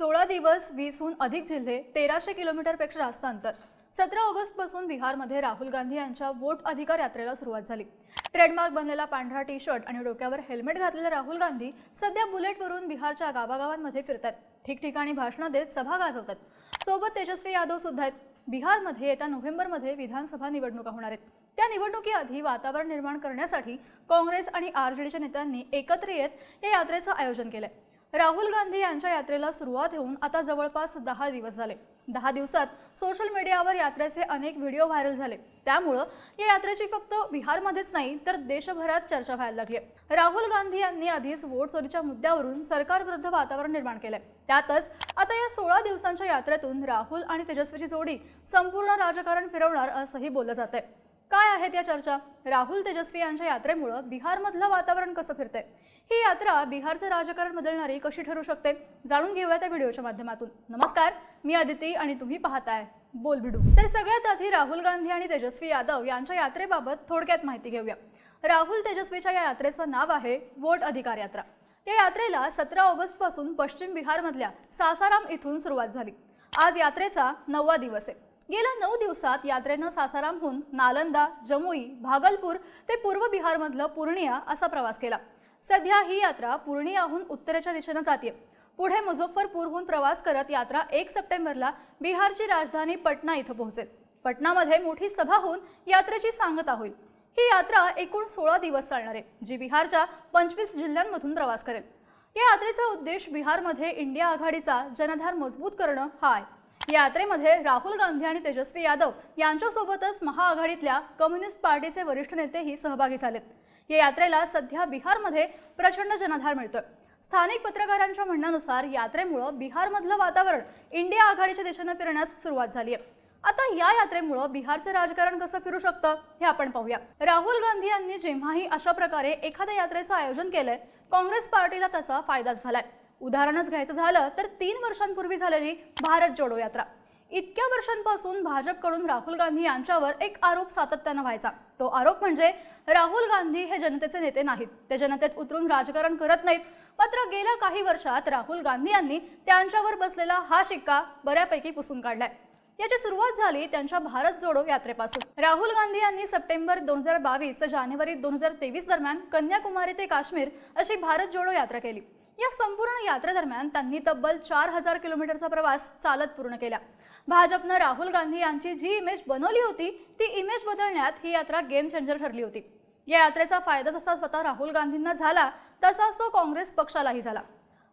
सोळा दिवस वीसहून अधिक जिल्हे तेराशे किलोमीटरपेक्षा जास्त अंतर. सतरा ऑगस्टपासून बिहारमध्ये राहुल गांधी यांच्या वोट अधिकार यात्रेला सुरुवात झाली. ट्रेडमार्क बनलेला पांढरा टी शर्ट आणि डोक्यावर हेल्मेट घातलेला राहुल गांधी सध्या बुलेटवरून बिहारच्या गावागावांमध्ये फिरतात. ठिकठिकाणी भाषणं देत सभा गाजवतात. सोबत तेजस्वी यादव सुद्धा आहेत. बिहारमध्ये येत्या नोव्हेंबरमध्ये विधानसभा निवडणुका होणार आहेत. त्या निवडणुकीआधी वातावरण निर्माण करण्यासाठी काँग्रेस आणि आरजेडीच्या नेत्यांनी एकत्र येत या यात्रेचं आयोजन केलं आहे राहुल गांधी यांच्या यात्रेला सुरुवात होऊन आता जवळपास दहा दिवस झाले. दहा दिवसात सोशल मीडियावर यात्रेचे अनेक व्हिडिओ व्हायरल झाले. त्यामुळं या यात्रेची फक्त बिहारमध्येच नाही तर देशभरात चर्चा व्हायला लागली आहे. राहुल गांधी यांनी आधीच वोट चोरीच्या मुद्द्यावरून सरकारविरुद्ध वातावरण निर्माण केलंय. त्यातच आता या सोळा दिवसांच्या यात्रेतून राहुल आणि तेजस्वीची जोडी संपूर्ण राजकारण फिरवणार असंही बोललं जात आहे काय आहेत या चर्चा? राहुल तेजस्वी यांच्या यात्रेमुळं बिहारमधलं वातावरण कसं फिरतंय? ही यात्रा बिहारचं राजकारण बदलणारी कशी ठरू शकते? जाणून घेऊया त्या व्हिडिओच्या माध्यमातून. नमस्कार मी अदिती आणि तुम्ही पाहताय बोल भिडू तर सगळ्यात आधी राहुल गांधी आणि तेजस्वी यादव यांच्या यात्रेबाबत थोडक्यात माहिती घेऊया. राहुल तेजस्वीच्या या यात्रेचं नाव आहे वोट अधिकार यात्रा. या यात्रेला सतरा ऑगस्टपासून पश्चिम बिहारमधल्या सासाराम इथून सुरुवात झाली. आज यात्रेचा नववा दिवस आहे. गेल्या नऊ दिवसात यात्रेनं सासारामहून नालंदा जमुई भागलपूर ते पूर्व बिहारमधलं पूर्णिया असा प्रवास केला. सध्या ही यात्रा पूर्णियाहून उत्तरेच्या दिशेनं जाते पुढे मुझफ्फरपूरहून प्रवास करत यात्रा एक सप्टेंबरला बिहारची राजधानी पटना इथं पोहोचेल. पटनामध्ये मोठी सभा होऊन यात्रेची सांगता होईल. ही यात्रा एकूण सोळा दिवस चालणार आहे जी बिहारच्या पंचवीस जिल्ह्यांमधून प्रवास करेल. या यात्रेचा उद्देश बिहारमध्ये इंडिया आघाडीचा जनधार मजबूत करणं हा आहे. यात्रेमध्ये राहुल गांधी आणि तेजस्वी यादव यांच्यासोबतच महाआघाडीतल्या कम्युनिस्ट पार्टीचे वरिष्ठ नेतेही सहभागी झालेत. या यात्रेला सध्या बिहारमध्ये प्रचंड जनाधार मिळतोय. स्थानिक पत्रकारांच्या म्हणण्यानुसार यात्रेमुळं बिहारमधलं वातावरण इंडिया आघाडीच्या दिशेनं फिरण्यास सुरुवात झाली आहे आता या यात्रेमुळं बिहारचं राजकारण कसं फिरू शकतं हे आपण पाहूया. राहुल गांधी यांनी जेव्हाही अशा प्रकारे एखाद्या यात्रेचं आयोजन केलंय काँग्रेस पार्टीला त्याचा फायदाच झालाय. उदाहरणच घ्यायचं झालं तर तीन वर्षांपूर्वी झालेली भारत जोडो यात्रा. इतक्या वर्षांपासून भाजपकडून राहुल गांधी यांच्यावर एक आरोप सातत्यानं व्हायचा. तो आरोप म्हणजे राहुल गांधी हे जनतेचे नेते नाहीत. ते जनतेत उतरून राजकारण करत नाहीत. मात्र गेल्या काही वर्षात राहुल गांधी यांनी त्यांच्यावर बसलेला हा शिक्का बऱ्यापैकी पुसून काढलाय. याची सुरुवात झाली त्यांच्या भारत जोडो यात्रेपासून. राहुल गांधी यांनी सप्टेंबर दोन हजार बावीस ते जानेवारी दोन हजार तेवीस दरम्यान कन्याकुमारी ते काश्मीर अशी भारत जोडो यात्रा केली. या संपूर्ण यात्रेदरम्यान त्यांनी तब्बल चार हजार किलोमीटरचा प्रवास चालत पूर्ण केला. भाजपनं राहुल गांधी यांची जी इमेज बनवली होती ती इमेज बदलण्यात ही यात्रा गेम चेंजर ठरली होती. या यात्रेचा फायदा जसा स्वतः राहुल गांधींना झाला तसाच तो काँग्रेस पक्षालाही झाला.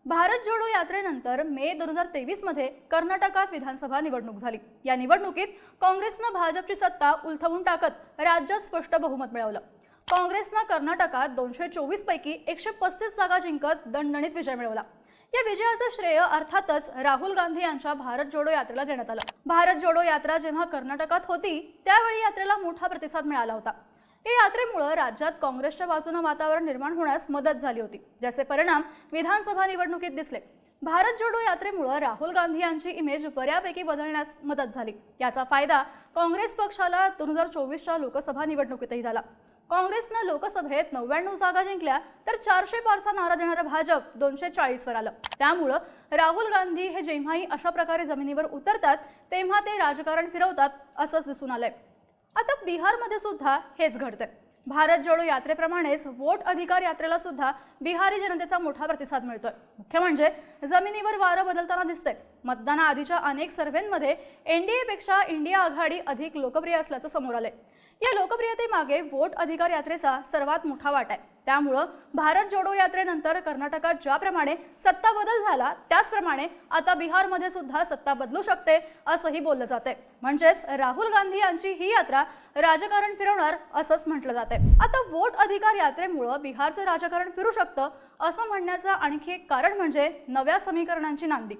भारत जोडो यात्रेनंतर मे दोन हजार तेवीसमध्ये कर्नाटकात विधानसभा निवडणूक झाली. या निवडणुकीत काँग्रेसनं भाजपची सत्ता उलथवून टाकत राज्यात स्पष्ट बहुमत मिळवलं. काँग्रेसनं कर्नाटकात दोनशे चोवीस पैकी एकशे पस्तीस जागा जिंकत दणदणीत विजय मिळवला. या विजयाचं श्रेय अर्थातच राहुल गांधी यांच्या भारत जोडो यात्रेला देण्यात आलं. भारत जोडो यात्रा जेव्हा कर्नाटकात होती त्यावेळी यात्रेला मोठा प्रतिसाद मिळाला होता. या यात्रेमुळं राज्यात काँग्रेसच्या बाजूनं वातावरण निर्माण होण्यास मदत झाली होती ज्याचे परिणाम विधानसभा निवडणुकीत दिसले. भारत जोडो यात्रेमुळं राहुल गांधी यांची इमेज बऱ्यापैकी बदलण्यास मदत झाली. याचा फायदा काँग्रेस पक्षाला दोन हजार चोवीसच्या लोकसभा निवडणुकीतही झाला. काँग्रेसनं लोकसभेत नव्याण्णव जागा जिंकल्या तर चारशे पारचा नारा देणारं भाजप दोनशे चाळीसवर आलं. त्यामुळं राहुल गांधी हे जेव्हाही अशा प्रकारे जमिनीवर उतरतात तेव्हा ते राजकारण फिरवतात असंच दिसून आलंय. आता बिहारमध्ये सुद्धा हेच घडतंय. भारत जोडो यात्रेप्रमाणेच वोट अधिकार यात्रेला सुद्धा बिहारी जनतेचा मोठा प्रतिसाद मिळतोय. मुख्य म्हणजे जमिनीवर वारं बदलताना दिसतंय. मतदानाआधीच्या अनेक सर्व्हेमध्ये एनडीएपेक्षा इंडिया आघाडी अधिक लोकप्रिय असल्याचं समोर आलंय. या लोकप्रियतेमागे वोट अधिकार यात्रेचा सर्वात मोठा वाटा आहे. त्यामुळं भारत जोडो यात्रेनंतर कर्नाटकात ज्याप्रमाणे सत्ता बदल झाला त्याचप्रमाणे आता बिहारमध्ये सुद्धा सत्ता बदलू शकते असंही बोललं जाते म्हणजेच राहुल गांधी यांची ही यात्रा राजकारण फिरवणार असंच म्हटलं जाते आता वोट अधिकार यात्रेमुळं बिहारचं राजकारण फिरू शकतं असं म्हणण्याचं आणखी एक कारण म्हणजे नव्या समीकरणांची नांदी.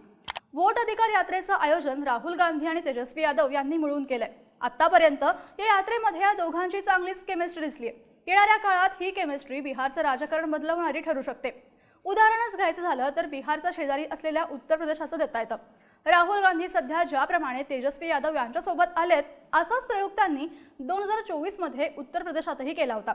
वोट अधिकार यात्रेचं आयोजन राहुल गांधी आणि तेजस्वी यादव यांनी मिळून केलंय. आतापर्यंत या यात्रेमध्ये या दोघांची चांगलीच केमिस्ट्री दिसली आहे येणाऱ्या काळात ही केमिस्ट्री बिहारचं राजकारण बदलवणारी ठरू शकते. उदाहरणच घ्यायचं झालं तर बिहारचा शेजारी असलेल्या उत्तर प्रदेशाचं देता येतं. राहुल गांधी सध्या ज्याप्रमाणे तेजस्वी यादव यांच्यासोबत आलेत असाच प्रयोग त्यांनी दोन हजार चोवीसमध्ये उत्तर प्रदेशातही केला होता.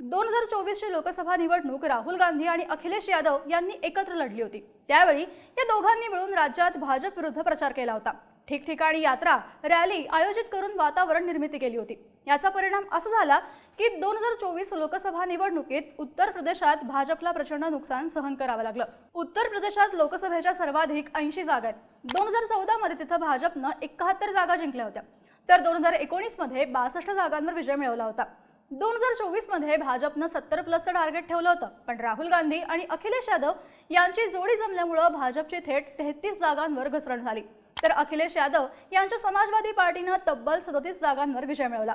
दोन हजार चोवीसची लोकसभा निवडणूक राहुल गांधी आणि अखिलेश यादव यांनी एकत्र लढली होती. त्यावेळी या दोघांनी मिळून राज्यात भाजप विरुद्ध प्रचार केला होता. ठिकठिकाणी यात्रा रॅली आयोजित करून वातावरण निर्मिती केली होती. याचा परिणाम असा झाला की दोन हजार चोवीस लोकसभा निवडणुकीत उत्तर प्रदेशात भाजपला प्रचंड नुकसान सहन करावं लागलं. उत्तर प्रदेशात लोकसभेच्या सर्वाधिक ऐंशी जागा आहेत. दोन हजार चौदा मध्ये तिथं भाजपनं एकाहत्तर जागा जिंकल्या होत्या. तर दोन हजार एकोणीसमध्ये बासष्ट जागांवर विजय मिळवला होता. दोन हजार चोवीसमध्ये भाजपनं सत्तर प्लसचं टार्गेट ठेवलं होतं. पण राहुल गांधी आणि अखिलेश यादव यांची जोडी जमल्यामुळं भाजपची थेट तेहतीस जागांवर घसरण झाली. तर अखिलेश यादव यांच्या समाजवादी पार्टीनं तब्बल सदतीस जागांवर विजय मिळवला.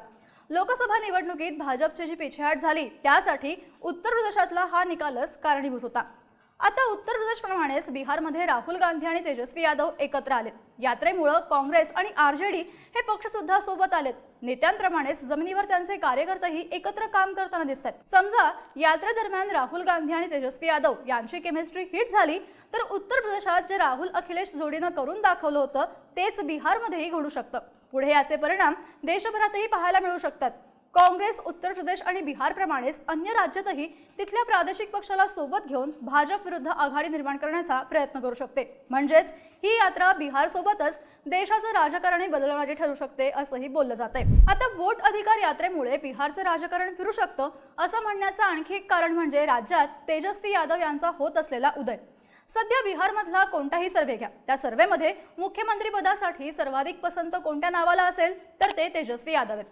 लोकसभा निवडणुकीत भाजपची जी पिछेहाट झाली त्यासाठी उत्तर प्रदेशातला हा निकालच कारणीभूत होता. आता उत्तर प्रदेशप्रमाणेच बिहारमध्ये राहुल गांधी आणि तेजस्वी यादव एकत्र आलेत. यात्रेमुळं काँग्रेस आणि आर जे डी हे पक्ष सुद्धा सोबत आलेत. नेत्यांप्रमाणेच जमिनीवर त्यांचे कार्यकर्तेही एकत्र काम करताना दिसत आहेत समजा यात्रेदरम्यान राहुल गांधी आणि तेजस्वी यादव यांची केमिस्ट्री हिट झाली तर उत्तर प्रदेशात जे राहुल अखिलेश जोडीनं करून दाखवलं होतं तेच बिहारमध्येही घडू शकतं. पुढे याचे परिणाम देशभरातही पाहायला मिळू शकतात. काँग्रेस उत्तर प्रदेश आणि बिहारप्रमाणेच अन्य राज्यातही तिथल्या प्रादेशिक पक्षाला सोबत घेऊन भाजप विरुद्ध आघाडी निर्माण करण्याचा प्रयत्न करू शकते. म्हणजेच ही यात्रा बिहारसोबतच देशाचं राजकारणही बदलणारी ठरू शकते असंही बोललं जात आहे आता वोट अधिकार यात्रेमुळे बिहारचं राजकारण फिरू शकतं असं म्हणण्याचं आणखी एक कारण म्हणजे राज्यात तेजस्वी यादव यांचा होत असलेला उदय. सध्या बिहारमधला कोणताही सर्व्हे घ्या. त्या सर्व्हेमध्ये मुख्यमंत्री पदासाठी सर्वाधिक पसंत कोणत्या नावाला असेल तर ते तेजस्वी यादव आहेत.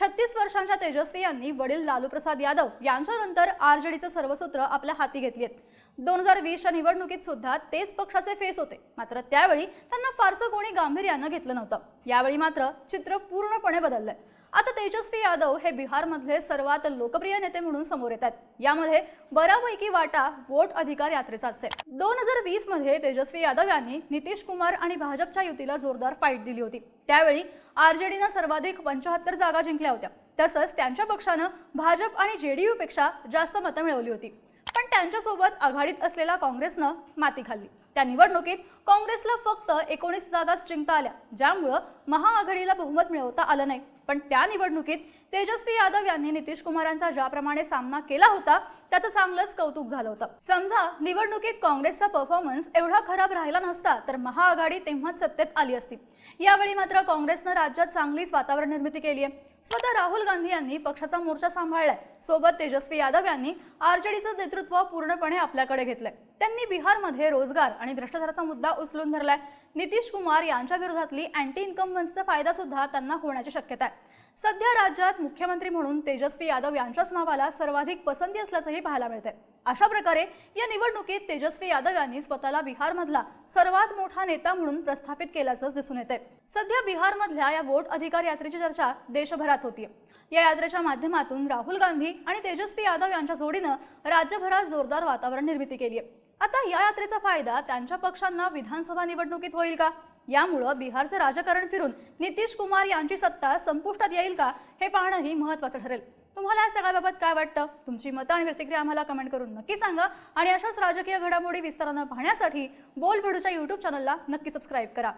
छत्तीस वर्षांच्या तेजस्वी यांनी वडील लालू प्रसाद यादव यांच्यानंतर आर जे डीचं सर्वसूत्र आपल्या हाती घेतली आहेत. दोन हजार वीसच्या निवडणुकीत सुद्धा तेच पक्षाचे फेस होते. मात्र त्यावेळी त्यांना फारसं कोणी गांभीर्यानं घेतलं नव्हतं. यावेळी मात्र चित्र पूर्णपणे बदललंय. आता तेजस्वी यादव हे बिहारमधले सर्वात लोकप्रिय नेते म्हणून समोर येतात यामध्ये बऱ्यापैकी वाटा वोट अधिकार यात्रेचाच आहे. दोन हजार वीसमध्ये तेजस्वी यादव यांनी नितीश कुमार आणि भाजपच्या युतीला जोरदार फाईट दिली होती. त्यावेळी आरजेडीनं सर्वाधिक पंचाहत्तर जागा जिंकल्या होत्या. तसंच त्यांच्या पक्षानं भाजप आणि जेडीयू पेक्षा जास्त मतं मिळवली होती. पण त्यांच्यासोबत आघाडीत असलेल्या काँग्रेसनं माती खाल्ली. त्या निवडणुकीत काँग्रेसला फक्त एकोणीस जागाच जिंकता आल्या. ज्यामुळं महाआघाडीला बहुमत मिळवता आलं नाही. पण त्या निवडणुकीत तेजस्वी यादव यांनी नितीश कुमारांचा ज्याप्रमाणे सामना केला होता त्याचं चांगलंच कौतुक झालं होतं. समजा निवडणुकीत काँग्रेसचा परफॉर्मन्स एवढा खराब राहिला नसता तर महाआघाडी तेव्हाच सत्तेत आली असती. यावेळी मात्र काँग्रेसनं राज्यात चांगलीच वातावरण निर्मिती केली आहे. स्वतः राहुल गांधी यांनी पक्षाचा मोर्चा सांभाळलाय. सोबत तेजस्वी यादव यांनी आरजेडीचं नेतृत्व पूर्णपणे आपल्याकडे घेतलंय. त्यांनी बिहारमध्ये रोजगार आणि भ्रष्टाचाराचा मुद्दा उचलून धरलाय. नितीश कुमार यांच्या विरोधातली अँटी इन्कम्बन्सचा फायदा सुद्धा त्यांना होण्याची शक्यता आहे. सध्या राज्यात मुख्यमंत्री म्हणून तेजस्वी यादव यांच्याच नावाला सर्वाधिक पसंती असल्याचंही पाहायला मिळतंय. अशा प्रकारे या निवडणुकीत तेजस्वी यादव यांनी स्वतःला बिहारमधला सर्वात मोठा नेता म्हणून प्रस्थापित केल्याचंच दिसून येतंय. सध्या बिहारमधल्या या वोट अधिकार यात्रेची चर्चा देशभरात होतीये. या यात्रेच्या माध्यमातून राहुल गांधी आणि तेजस्वी यादव यांच्या जोडीनं राज्यभरात जोरदार वातावरण निर्मिती केली आहे आता या यात्रेचा फायदा त्यांच्या पक्षांना विधानसभा निवडणुकीत होईल का? यामुळं बिहारचं राजकारण फिरून नितीश कुमार यांची सत्ता संपुष्टात येईल का हे पाहणंही महत्त्वाचं ठरेल. तुम्हाला या सगळ्याबाबत काय वाटतं? तुमची मतं आणि प्रतिक्रिया आम्हाला कमेंट करून नक्की सांगा. आणि अशाच राजकीय घडामोडी विस्तारानं पाहण्यासाठी बोलबडूच्या यूट्यूब चॅनलला नक्की सबस्क्राईब करा.